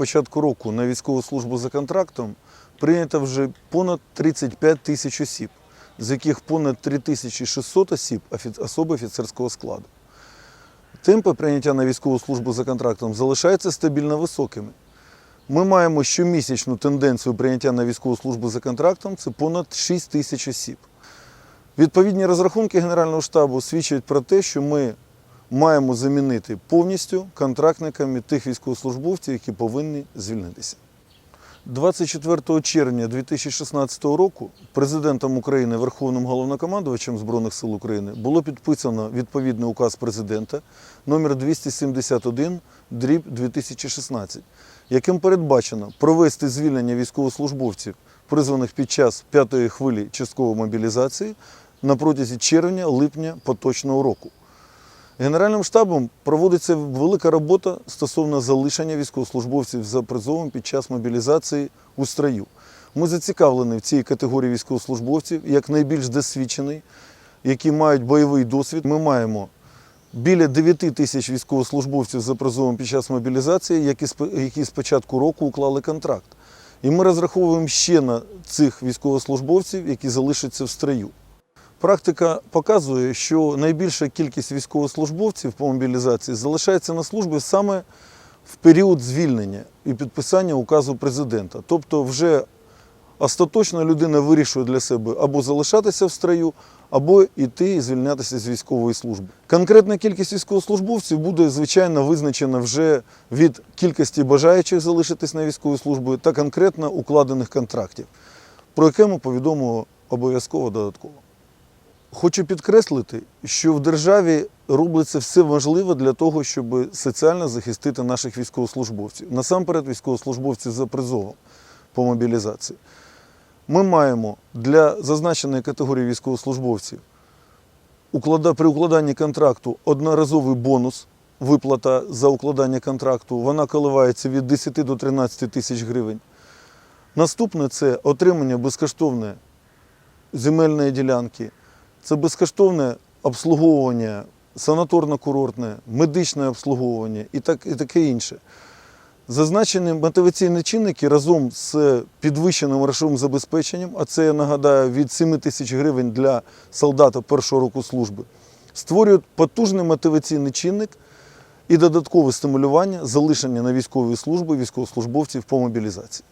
початку року на військову службу за контрактом прийнято вже понад 35 тисяч осіб, з яких понад 3600 осіб особи офіцерського складу. Темпи прийняття на військову службу за контрактом залишаються стабільно високими. Ми маємо щомісячну тенденцію прийняття на військову службу за контрактом це понад 6 тисяч осіб. Відповідні розрахунки Генерального штабу свідчать про те, що ми маємо замінити повністю контрактниками тих військовослужбовців, які повинні звільнитися. 24 червня 2016 року президентом України, Верховним головнокомандувачем Збройних сил України було підписано відповідний указ президента номер 271 дріб 2016, яким передбачено провести звільнення військовослужбовців, призваних під час п'ятої хвилі часткової мобілізації на протязі червня-липня поточного року. Генеральним штабом проводиться велика робота стосовно залишення військовослужбовців за призовом під час мобілізації у строю. Ми зацікавлені в цій категорії військовослужбовців як найбільш досвідчений, які мають бойовий досвід. Ми маємо біля 9 тисяч військовослужбовців за призовом під час мобілізації, які які з початку року уклали контракт. І ми розраховуємо ще на цих військовослужбовців, які залишаться в строю. Практика показує, що найбільша кількість військовослужбовців по мобілізації залишається на службі саме в період звільнення і підписання указу президента. Тобто, вже остаточно людина вирішує для себе або залишатися в строю, або йти і звільнятися з військової служби. Конкретна кількість військовослужбовців буде звичайно визначена вже від кількості бажаючих залишитись на військову службу та конкретно укладених контрактів, про яке ми повідомимо обов'язково додатково. Хочу підкреслити, що в державі робиться все можливе для того, щоб соціально захистити наших військовослужбовців. Насамперед, військовослужбовців за призовом по мобілізації. Ми маємо для зазначеної категорії військовослужбовців при укладанні контракту одноразовий бонус, виплата за укладання контракту. Вона коливається від 10 до 13 тисяч гривень. Наступне це отримання безкоштовне земельної ділянки, це безкоштовне обслуговування, санаторно-курортне, медичне обслуговування і, так, і таке інше. Зазначені мотиваційні чинники разом з підвищеним грошовим забезпеченням, а це я нагадаю від 7 тисяч гривень для солдата першого року служби, створюють потужний мотиваційний чинник і додаткове стимулювання залишення на військовій службі військовослужбовців по мобілізації.